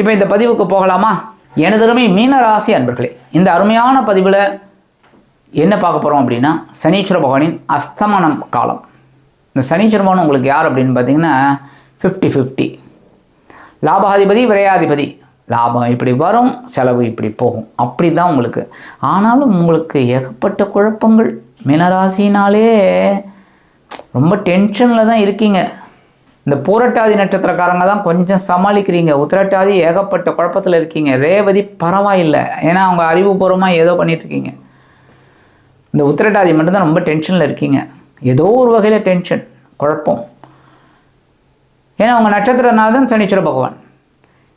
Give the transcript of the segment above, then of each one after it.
இப்போ இந்த பதிவுக்கு போகலாமா? எனதருமை மீன ராசி அன்பர்களே இந்த அருமையான பதிவில் என்ன பார்க்க போகிறோம் அப்படின்னா சனீஸ்வர பகவானின் அஸ்தமனம் காலம். இந்த சனீஸ்வர பகவான் உங்களுக்கு யார் அப்படின்னு பார்த்தீங்கன்னா ஃபிஃப்டி ஃபிஃப்டி லாபாதிபதி விரையாதிபதி. லாபம் இப்படி வரும் செலவு இப்படி போகும். அப்படி தான் உங்களுக்கு. ஆனாலும் உங்களுக்கு ஏகப்பட்ட குழப்பங்கள். மீனராசினாலே ரொம்ப டென்ஷனில் தான் இருக்கீங்க. இந்த பூரட்டாதி நட்சத்திரக்காரங்க தான் கொஞ்சம் சமாளிக்கிறீங்க. உத்திரட்டாதி ஏகப்பட்ட குழப்பத்தில் இருக்கீங்க. ரேவதி பரவாயில்லை. ஏன்னா அவங்க அறிவுபூர்வமாக ஏதோ பண்ணிட்டு இருக்கீங்க இந்த உத்திரட்டாதி மட்டும்தான் ரொம்ப டென்ஷனில் இருக்கீங்க. ஏதோ ஒரு வகையில் டென்ஷன் குழப்பம். ஏன்னா அவங்க நட்சத்திரநாதன் சனீஸ்வர பகவான்.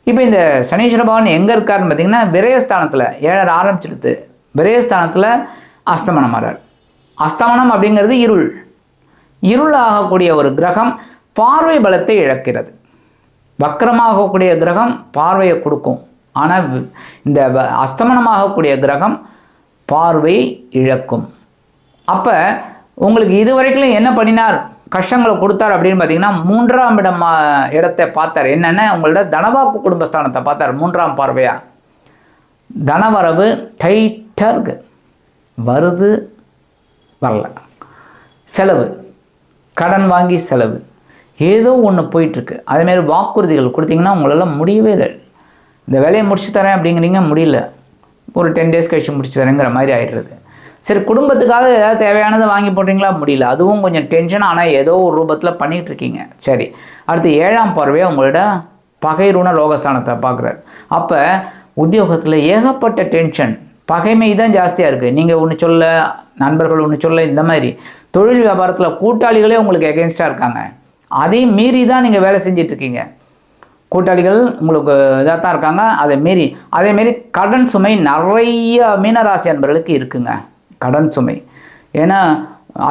இப்போ இந்த சனீஸ்வர பகவான் எங்கே இருக்காருன்னு பார்த்தீங்கன்னா விரயஸ்தானத்தில் ஏழரை ஆரம்பிச்சிடுது. விரயஸ்தானத்தில் அஸ்தமனம் ஆறார் அஸ்தமனம் அப்படிங்கிறது இருள். இருள் ஆகக்கூடிய ஒரு கிரகம். பார்வை பலத்தை இழக்கிறது. வக்கரமாகக்கூடிய கிரகம் பார்வையை கொடுக்கும். ஆனால் இந்த வ- அஸ்தமனமாகக்கூடிய கிரகம் பார்வையை இழக்கும். அப்போ உங்களுக்கு இதுவரைக்கும் என்ன பண்ணினார்? கஷ்டங்களை கொடுத்தார் அப்படின்னு பார்த்தீங்கன்னா மூன்றாம் இடம் இடத்தை பார்த்தார். என்னென்ன உங்களோட தனவாக்கு குடும்பஸ்தானத்தை பார்த்தார் மூன்றாம் பார்வையாக தனவரவு டைட்டாக இருக்கு வருது வரல. செலவு. கடன் வாங்கி செலவு. ஏதோ ஒன்று போயிட்டுருக்கு. அதேமாரி வாக்குறுதிகள் கொடுத்தீங்கன்னா உங்களால் முடியவே இல்லை. இந்த வேலையை முடிச்சு தரேன் அப்படிங்கிறீங்க முடியல. ஒரு டென் டேஸ் கழிச்சு முடிச்சு தரேங்கிற மாதிரி ஆயிடுறது. சரி குடும்பத்துக்காக ஏதாவது தேவையானதை வாங்கி போடுறீங்களா? முடியல. அதுவும் கொஞ்சம் டென்ஷன் ஆனால் ஏதோ ஒரு ரூபத்தில் பண்ணிகிட்டு இருக்கீங்க. சரி அடுத்து ஏழாம் பார்வையை உங்களோட பகைருண ரோகஸ்தானத்தை பார்க்குறாரு. அப்போ உத்தியோகத்தில் ஏகப்பட்ட டென்ஷன் பகைமை தான் ஜாஸ்தியாக இருக்குது நீங்கள் ஒன்று சொல்ல நண்பர்கள் ஒன்று சொல்ல இந்த மாதிரி. தொழில் வியாபாரத்தில் கூட்டாளிகளே உங்களுக்கு எகென்ஸ்டாக இருக்காங்க. அதையும் மீறி தான் நீங்கள் வேலை செஞ்சிட்டு இருக்கீங்க கூட்டாளிகள் உங்களுக்கு இதாக தான் இருக்காங்க. அதை மீறி அதேமாரி கடன் சுமை நிறைய மீனராசி அன்பர்களுக்கு இருக்குங்க. கடன் சுமை. ஏன்னா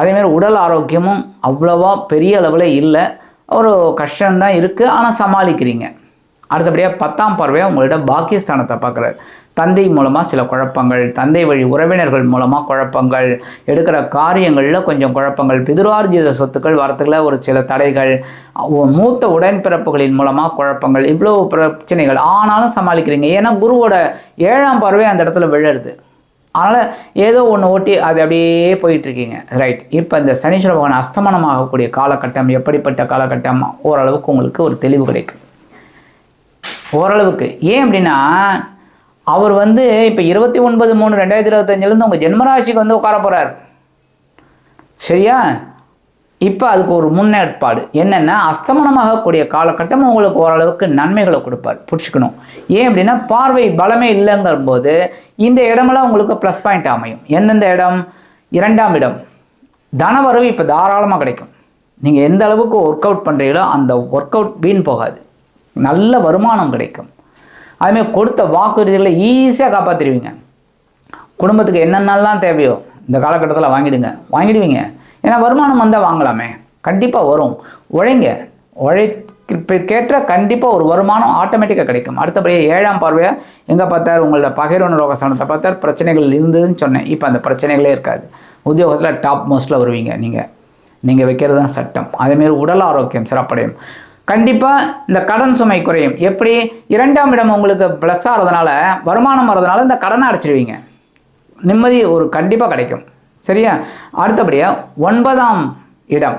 அதேமாரி உடல் ஆரோக்கியமும் அவ்வளோவா பெரிய அளவில் இல்லை. ஒரு கஷ்டம்தான் இருக்குது ஆனால் சமாளிக்கிறீங்க. அடுத்தபடியாக பத்தாம் பார்வையாக உங்களோட பாக்கியஸ்தானத்தை பார்க்குறாரு. தந்தை மூலமாக சில குழப்பங்கள் தந்தை வழி உறவினர்கள் மூலமாக குழப்பங்கள் எடுக்கிற காரியங்களில் கொஞ்சம் குழப்பங்கள் பிதுரார்ஜித சொத்துக்கள் வரத்துக்குள்ள ஒரு சில தடைகள் மூத்த உடன்பிறப்புகளின் மூலமாக குழப்பங்கள் இவ்வளோ பிரச்சனைகள். ஆனாலும் சமாளிக்கிறீங்க. ஏன்னா குருவோட ஏழாம் பார்வை அந்த இடத்துல விழுறது அதனால் ஏதோ ஒன்று ஓட்டி அது அப்படியே போயிட்டுருக்கீங்க. ரைட் இப்போ இந்த சனீஸ்வர பகவான் அஸ்தமனமாகக்கூடிய காலகட்டம் எப்படிப்பட்ட காலகட்டம் ஓரளவுக்கு உங்களுக்கு ஒரு தெளிவு கிடைக்கும். ஓரளவுக்கு. ஏன் அப்படின்னா அவர் வந்து இப்போ இருபத்தி ஒன்பது மூணு ரெண்டாயிரத்தி இருபத்தஞ்சிலேருந்து உங்கள் ஜென்மராசிக்கு வந்து உட்கார போகிறார் சரியா? இப்போ அதுக்கு ஒரு முன்னேற்பாடு. என்னென்னா அஸ்தமனமாகக்கூடிய காலகட்டம் உங்களுக்கு ஓரளவுக்கு நன்மைகளை கொடுப்பார். பிடிச்சிக்கணும் ஏன் அப்படின்னா பார்வை பலமே இல்லைங்கும்போது இந்த இடமெல்லாம் உங்களுக்கு ப்ளஸ் பாயிண்ட் அமையும். எந்தெந்த இடம்? இரண்டாம் இடம். தனவரவு இப்போ தாராளமாக கிடைக்கும். நீங்கள் எந்த அளவுக்கு ஒர்க் அவுட் பண்ணுறீங்களோ அந்த ஒர்க் அவுட் வீண் போகாது. நல்ல வருமானம் கிடைக்கும். அதுமாதிரி கொடுத்த வாக்குறுதிகளை ஈஸியாக காப்பாற்றிடுவீங்க குடும்பத்துக்கு என்னென்னலாம் தேவையோ இந்த காலகட்டத்தில் வாங்கிடுங்க. வாங்கிடுவீங்க. ஏன்னா வருமானம் வந்தால் வாங்கலாமே. கண்டிப்பாக வரும். உழைங்க. உழைக்கேற்ற கண்டிப்பாக ஒரு வருமானம் ஆட்டோமேட்டிக்காக கிடைக்கும். அடுத்தபடியாக ஏழாம் பார்வையாக எங்கே பார்த்தார்? உங்களோட பகிர்வன ரோகஸ்தானத்தை பார்த்தார். பிரச்சனைகள் இருந்ததுன்னு சொன்னேன். இப்போ அந்த பிரச்சனைகளே இருக்காது. உத்தியோகத்தில் டாப் மோஸ்ட்டில் வருவீங்க நீங்கள் நீங்கள் வைக்கிறது தான் சட்டம் அதேமாரி உடல் ஆரோக்கியம் சிறப்படையும். கண்டிப்பாக இந்த கடன் சுமை குறையும். எப்படி? இரண்டாம் இடம் உங்களுக்கு ப்ளஸ் ஆகிறதுனால வருமானம் வர்றதுனால இந்த கடனை அடைச்சிடுவீங்க. நிம்மதி ஒரு கண்டிப்பாக கிடைக்கும். சரியா? அடுத்தபடியாக ஒன்பதாம் இடம்.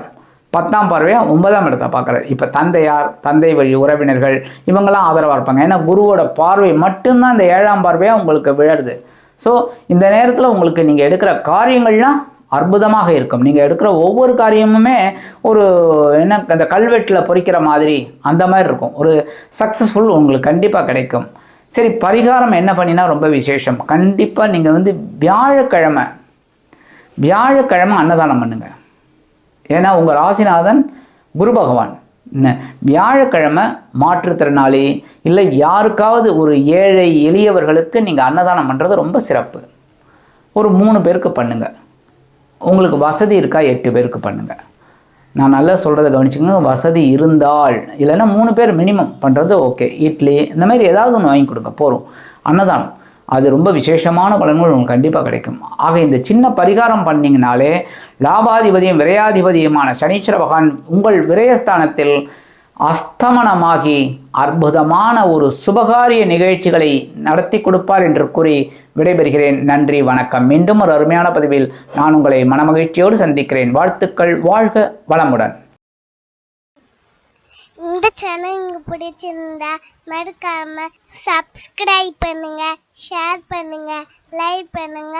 பத்தாம் பார்வையாக ஒன்பதாம் இடத்தை பார்க்குறாரு. இப்போ தந்தையார் தந்தை வழி உறவினர்கள் இவங்கெல்லாம் ஆதரவாக இருப்பாங்க. ஏன்னா குருவோட பார்வை மட்டும்தான் இந்த ஏழாம் பார்வையாக உங்களுக்கு விழருது ஸோ இந்த நேரத்தில் உங்களுக்கு நீங்கள் எடுக்கிற காரியங்கள்லாம் அற்புதமாக இருக்கும். நீங்கள் எடுக்கிற ஒவ்வொரு காரியமுமே ஒரு என்ன அந்த கல்வெட்டில் பொறிக்கிற மாதிரி அந்த மாதிரி இருக்கும். ஒரு சக்ஸஸ்ஃபுல் உங்களுக்கு கண்டிப்பாக கிடைக்கும். சரி பரிகாரம் என்ன பண்ணினா ரொம்ப விசேஷம். கண்டிப்பாக நீங்கள் வந்து வியாழக்கிழமை வியாழக்கிழமை அன்னதானம் பண்ணுங்க. ஏன்னா உங்கள் ராசிநாதன் குரு பகவான். என்ன வியாழக்கிழமை மாற்றுத்திறனாளி இல்லை யாருக்காவது ஒரு ஏழை எளியவர்களுக்கு நீங்கள் அன்னதானம் பண்ணுறது ரொம்ப சிறப்பு. ஒரு மூணு பேருக்கு பண்ணுங்கள் உங்களுக்கு வசதி இருக்கா? எட்டு பேருக்கு பண்ணுங்கள் நான் நல்லா சொல்கிறத கவனிச்சுங்க வசதி இருந்தால் இல்லைன்னா மூணு பேர் மினிமம் பண்ணுறது ஓகே இட்லி இந்த மாதிரி ஏதாவது ஒன்று வாங்கி கொடுங்க. போகிறோம் அன்னதானம். அது ரொம்ப விசேஷமான பலன்கள் உங்களுக்கு கண்டிப்பாக கிடைக்கும். ஆக இந்த சின்ன பரிகாரம் பண்ணிங்கனாலே லாபாதிபதியும் விரையாதிபதியுமான சனீஸ்வர பகவான் உங்கள் விரயஸ்தானத்தில் அஸ்தமனமாகி அற்புதமான ஒரு சுபகாரிய நிகழ்ச்சிகளை நடத்தி கொடுப்பார் என்று கூறி விடைபெறுகிறேன். நன்றி வணக்கம். மீண்டும் ஒரு அருமையான பதிவில் நான் உங்களை மனமகிழ்ச்சியோடு சந்திக்கிறேன். வாழ்த்துக்கள் வாழ்க வளமுடன். இந்த சேனல் உங்களுக்கு பிடிச்சிருந்தா மறக்காம சப்ஸ்கிரைப் பண்ணுங்க ஷேர் பண்ணுங்க லைக் பண்ணுங்க.